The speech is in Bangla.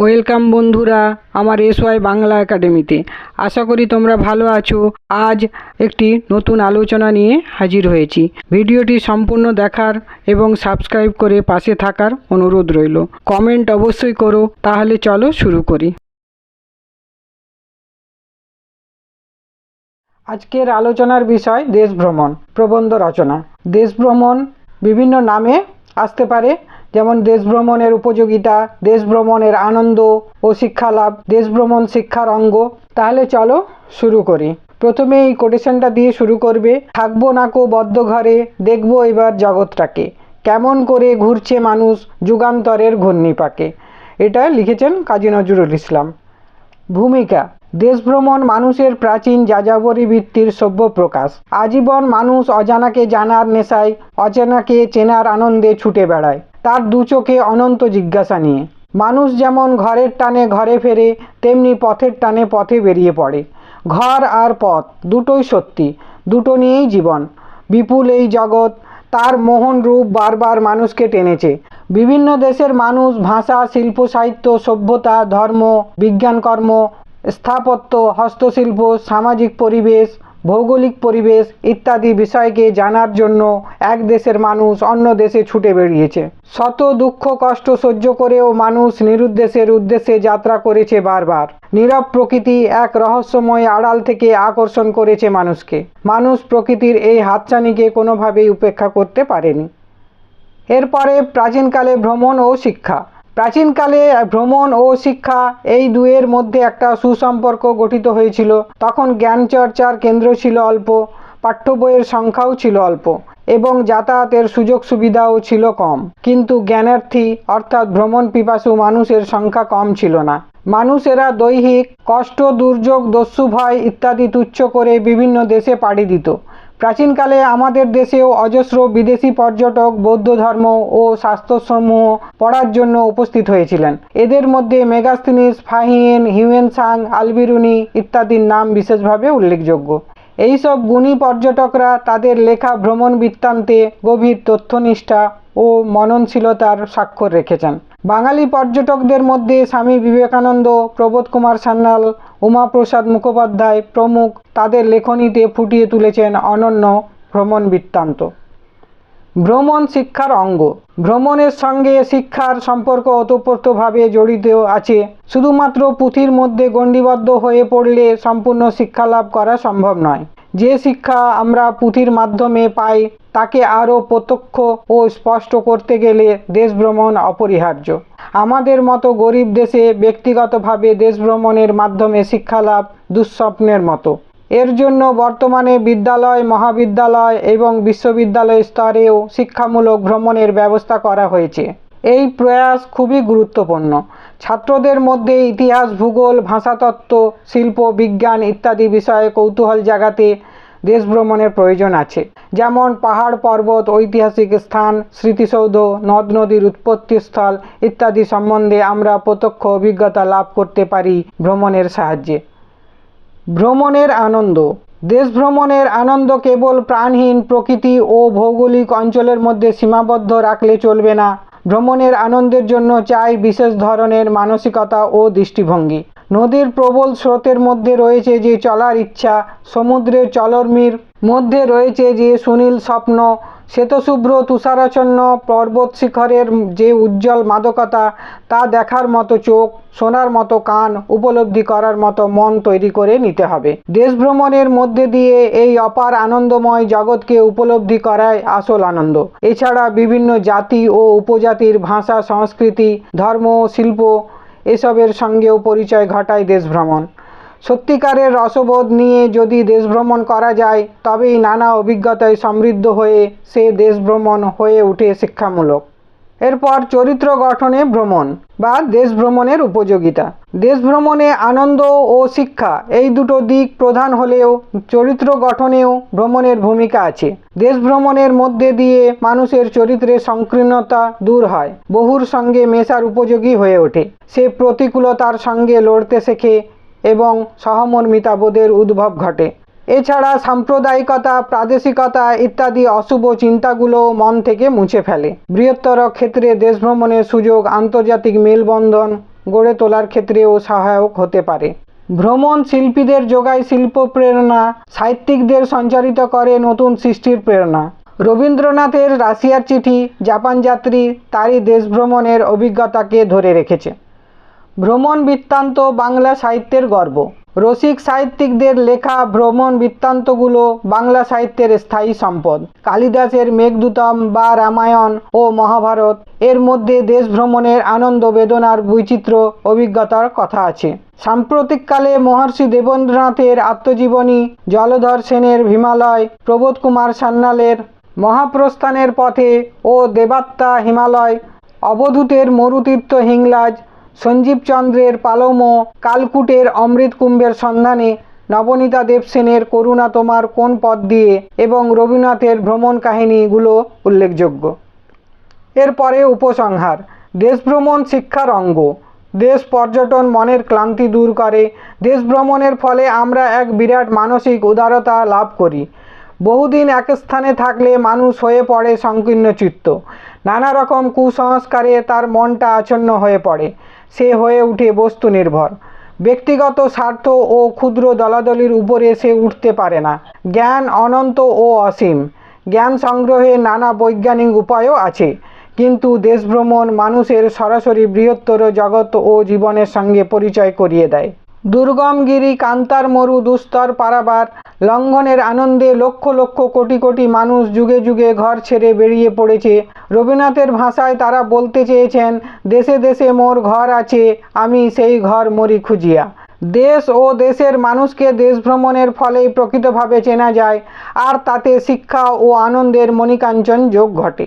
ওয়েলকাম বন্ধুরা আমার এস ওয়াই বাংলা একাডেমিতে। আশা করি তোমরা ভালো আছো। আজ একটি নতুন আলোচনা নিয়ে হাজির হয়েছি। ভিডিওটি সম্পূর্ণ দেখার এবং সাবস্ক্রাইব করে পাশে থাকার অনুরোধ রইল। কমেন্ট অবশ্যই করো, তাহলে চলো শুরু করি। আজকের আলোচনার বিষয় দেশ ভ্রমণ, প্রবন্ধ রচনা। দেশ ভ্রমণ বিভিন্ন নামে আসতে পারে। যেমন দেশ ভ্রমণের উপযোগিতা, দেশ ভ্রমণের আনন্দ ও শিক্ষা লাভ, দেশ ভ্রমণ শিক্ষার অঙ্গ। তাহলে চলো শুরু করি। প্রথমে এই কোটেশনটা দিয়ে শুরু করবে, থাকব নাকো বদ্ধ ঘরে, দেখব এবার জগৎটাকে। কেমন করে ঘুরছে মানুষ যুগান্তরের ঘূর্ণিপাকে? এটা লিখেছেন কাজী নজরুল ইসলাম। ভূমিকা দেশভ্রমণ মানুষের প্রাচীন যাযাবরী বৃত্তির সভ্য প্রকাশ আজীবন মানুষ অজানাকে জানার নেশায়, অজানাকে চেনার আনন্দে ছুটে বেড়ায়। তার দু চোখে অনন্ত জিজ্ঞাসা নিয়ে। মানুষ যেমন ঘরের টানে ঘরে ফেরে, তেমনি পথের টানে পথে বেরিয়ে পড়ে। ঘর আর পথ দুটোই সত্যি, দুটো নিয়েই জীবন। বিপুল এই জগৎ, তার মোহন রূপ বারবার মানুষকে টেনেছে। বিভিন্ন দেশের মানুষ ভাষা, শিল্প, সাহিত্য, সভ্যতা, ধর্ম বিজ্ঞানকর্ম স্থাপত্য, হস্তশিল্প, সামাজিক পরিবেশ ভৌগোলিক পরিবেশ ইত্যাদি বিষয়কে জানার জন্য এক দেশের মানুষ অন্য দেশে ছুটে বেরিয়েছে। শত দুঃখ কষ্ট সহ্য করেও মানুষ নিরুদ্দেশের উদ্দেশ্যে যাত্রা করেছে বারবার। নীরব প্রকৃতি এক রহস্যময় আড়াল থেকে আকর্ষণ করেছে মানুষকে। মানুষ প্রকৃতির এই হাতছানিকে কোনোভাবেই উপেক্ষা করতে পারেনি। এরপরে প্রাচীনকালে ভ্রমণ ও শিক্ষা। প্রাচীনকালে ভ্রমণ ও শিক্ষা এই দুয়ের মধ্যে একটা সুসম্পর্ক গঠিত হয়েছিল। তখন জ্ঞান চর্চার কেন্দ্র ছিল অল্প, পাঠ্য বইয়ের সংখ্যাও ছিল অল্প এবং যাতায়াতের সুযোগ সুবিধাও ছিল কম। কিন্তু জ্ঞানার্থী অর্থাৎ ভ্রমণ পিপাসু মানুষের সংখ্যা কম ছিল না। মানুষেরা দৈহিক, কষ্ট, দুর্যোগ, দস্যু, ভয় ইত্যাদি তুচ্ছ করে বিভিন্ন দেশে পাড়ি দিত। প্রাচীনকালে আমাদের দেশেও অজস্র বিদেশি পর্যটক, বৌদ্ধ ধর্ম ও শাস্ত্রসমূহ পড়ার জন্য উপস্থিত হয়েছিলেন। এদের মধ্যে Megasthenes Fahien Hiuen Tsang Alberuni ইত্যাদির নাম বিশেষভাবে উল্লেখযোগ্য। এইসব গুণী পর্যটকরা তাদের লেখা ভ্রমণ বৃত্তান্তে গভীর তথ্যনিষ্ঠা ও মননশীলতার স্বাক্ষর রেখেছেন। বাঙালি পর্যটকদের মধ্যে স্বামী বিবেকানন্দ, প্রবোধ কুমার সান্যাল, উমাপ্রসাদ মুখোপাধ্যায় প্রমুখ তাদের লেখনীতে ফুটিয়ে তুলেছেন অনন্য ভ্রমণ বৃত্তান্ত। ভ্রমণ শিক্ষার অঙ্গ। ভ্রমণের সঙ্গে শিক্ষার সম্পর্ক ওতপ্রোতভাবে জড়িত আছে। শুধুমাত্র পুঁথির মধ্যে গণ্ডিবদ্ধ হয়ে পড়লে সম্পূর্ণ শিক্ষা লাভ করা সম্ভব নয়। যে শিক্ষা আমরা পুঁথির মাধ্যমে পাই, তাকে আরও প্রত্যক্ষ ও স্পষ্ট করতে গেলে দেশ ভ্রমণ অপরিহার্য। আমাদের মতো গরিব দেশে ব্যক্তিগতভাবে দেশ ভ্রমণের মাধ্যমে শিক্ষা লাভ দুঃস্বপ্নের মতো। এর জন্য বর্তমানে বিদ্যালয়, মহাবিদ্যালয় এবং বিশ্ববিদ্যালয় স্তরেও শিক্ষামূলক ভ্রমণের ব্যবস্থা করা হয়েছে। এই প্রয়াস খুবই গুরুত্বপূর্ণ। ছাত্রদের মধ্যে ইতিহাস, ভূগোল, ভাষাতত্ত্ব, শিল্প, বিজ্ঞান ইত্যাদি বিষয়ে কৌতূহল জাগাতে দেশ ভ্রমণের প্রয়োজন আছে। যেমন পাহাড় পর্বত, ঐতিহাসিক স্থান, স্মৃতিসৌধ, নদ নদীর উৎপত্তিস্থল ইত্যাদি সম্বন্ধে আমরা প্রত্যক্ষ অভিজ্ঞতা লাভ করতে পারি ভ্রমণের সাহায্যে। ভ্রমণের আনন্দ। দেশ ভ্রমণের আনন্দ কেবল প্রাণহীন প্রকৃতি ও ভৌগোলিক অঞ্চলের মধ্যে সীমাবদ্ধ রাখলে চলবে না। ভ্রমণের আনন্দের জন্য চাই বিশেষ ধরনের মানসিকতা ও দৃষ্টিভঙ্গি। নদীর প্রবল স্রোতের মধ্যে রয়েছে যে চলার ইচ্ছা, সমুদ্রের চলর্মির মধ্যে রয়েছে যে সুনীল স্বপ্ন শ্বেতশুভ্র তুষারাচ্ছন্ন পর্বত শিখরের যে উজ্জ্বল মাদকতা, তা দেখার মতো চোখ, শোনার মতো কান উপলব্ধি করার মতো মন তৈরি করে নিতে হবে। দেশ ভ্রমণের মধ্যে দিয়ে এই অপার আনন্দময় জগৎকে উপলব্ধি করায় আসল আনন্দ। এছাড়া বিভিন্ন জাতি ও উপজাতির ভাষা, সংস্কৃতি, ধর্ম, শিল্প, এসবের সঙ্গেও পরিচয় ঘটায় দেশ ভ্রমণ সত্যিকারের রসবোধ নিয়ে যদি দেশ ভ্রমণ করা যায়, তবেই নানা অভিজ্ঞতায় সমৃদ্ধ হয়ে সে দেশ ভ্রমণ হয়ে ওঠে শিক্ষামূলক। এরপর চরিত্র গঠনে ভ্রমণ বা দেশ ভ্রমণের উপযোগিতা। দেশ ভ্রমণে আনন্দ ও শিক্ষা এই দুটো দিক প্রধান হলেও চরিত্র গঠনেও ভ্রমণের ভূমিকা আছে। দেশ ভ্রমণের মধ্যে দিয়ে মানুষের চরিত্রের সংকীর্ণতা দূর হয়, বহুর সঙ্গে মেশার উপযোগী হয়ে ওঠে। সে প্রতিকূলতার সঙ্গে লড়তে শেখে এবং সহমর্মিতা বোধের উদ্ভব ঘটে। এছাড়া সাম্প্রদায়িকতা, প্রাদেশিকতা ইত্যাদি অশুভ চিন্তাগুলো মন থেকে মুছে ফেলে। বৃহত্তর ক্ষেত্রে দেশ ভ্রমণের সুযোগ, আন্তর্জাতিক মেলবন্ধন গড়ে তোলার ক্ষেত্রেও সহায়ক হতে পারে। ভ্রমণ শিল্পীদের যোগায় শিল্প প্রেরণা, সাহিত্যিকদের সঞ্চারিত করে নতুন সৃষ্টির প্রেরণা। রবীন্দ্রনাথের রাশিয়ার চিঠি, জাপান যাত্রী তারই দেশ ভ্রমণের অভিজ্ঞতাকে ধরে রেখেছে। ভ্রমণ বৃত্তান্ত বাংলা সাহিত্যের গর্ব। রসিক সাহিত্যিকদের লেখা ভ্রমণ বৃত্তান্তগুলো বাংলা সাহিত্যের স্থায়ী সম্পদ। কালিদাসের মেঘদূতম বা রামায়ণ ও মহাভারত, এর মধ্যে দেশ ভ্রমণের আনন্দ বেদনার বৈচিত্র্য, অভিজ্ঞতার কথা আছে। সাম্প্রতিককালে মহর্ষি দেবেন্দ্রনাথের আত্মজীবনী, জলধর সেনের হিমালয়, প্রবোধ কুমার সান্যালের মহাপ্রস্থানের পথে ও দেবাত্মা হিমালয়, অবধূতের মরুতীর্থ হিংলাজ সঞ্জীব চন্দ্রের পালমো, কালকুটের অমৃত কুম্ভের সন্ধানে নবনীতা দেবসেনের করুণা তোমার কোন পথ দিয়ে এবং রবীন্দ্রনাথের ভ্রমণ কাহিনীগুলো উল্লেখযোগ্য। এরপরে উপসংহার দেশ ভ্রমণ শিক্ষার অঙ্গ। দেশ পর্যটন মনের ক্লান্তি দূর করে। দেশ ভ্রমণের ফলে আমরা এক বিরাট মানসিক উদারতা লাভ করি। বহুদিন এক স্থানে থাকলে মানুষ হয়ে পড়ে সংকীর্ণ চিত্ত। নানা রকম কুসংস্কারে তার মনটা আচ্ছন্ন হয়ে পড়ে। সে হয়ে উঠে বস্তু নির্ভর। ব্যক্তিগত স্বার্থ ও ক্ষুদ্র দলাদলির উপরে সে উঠতে পারে না। জ্ঞান অনন্ত ও অসীম। জ্ঞান সংগ্রহে নানা বৈজ্ঞানিক উপায়ও আছে। কিন্তু দেশভ্রমণ মানুষের সরাসরি বৃহত্তর জগৎ ও জীবনের সঙ্গে পরিচয় করিয়ে দেয়। দুর্গম গিরি কান্তার মরু, দুস্তর পারাবার, লঙ্ঘনের আনন্দে লক্ষ লক্ষ কোটি কোটি মানুষ যুগে যুগে ঘর ছেড়ে বেরিয়ে পড়েছে। রবীন্দ্রনাথের ভাষায় তারা বলতে চেয়েছেন, দেশে দেশে মোর ঘর আছে, আমি সেই ঘর মরি খুঁজিয়া। দেশ ও দেশের মানুষকে দেশ ভ্রমণের ফলেই প্রকৃতভাবে চেনা যায়, আর তাতে শিক্ষা ও আনন্দের মণিকাঞ্চন যোগ ঘটে।